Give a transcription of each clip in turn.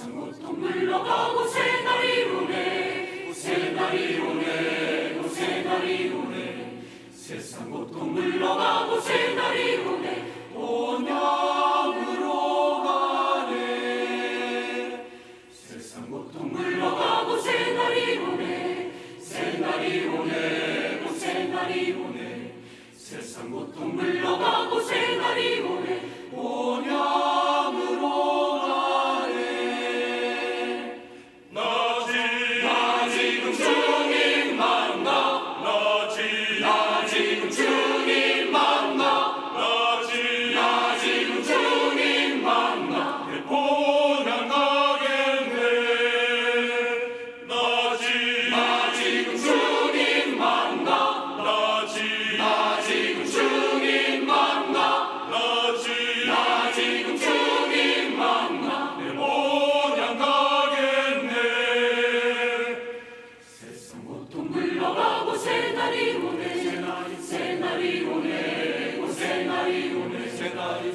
산고통 물러가고 새날이 오네. 새날이 오네.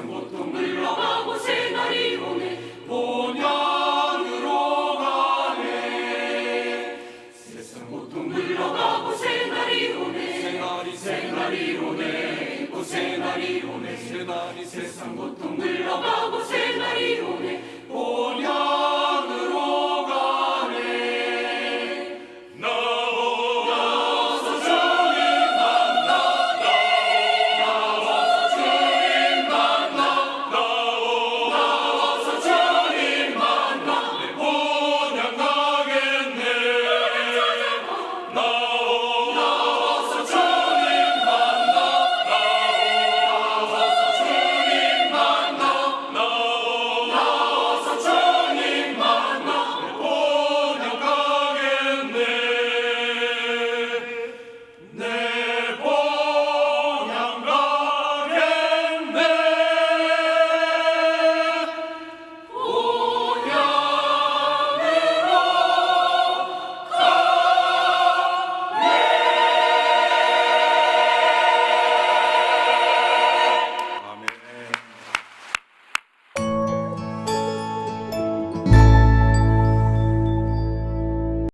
세상 고통 세상, 세상, 세상, 세상, 세상, 세상. 새날이 오네. 본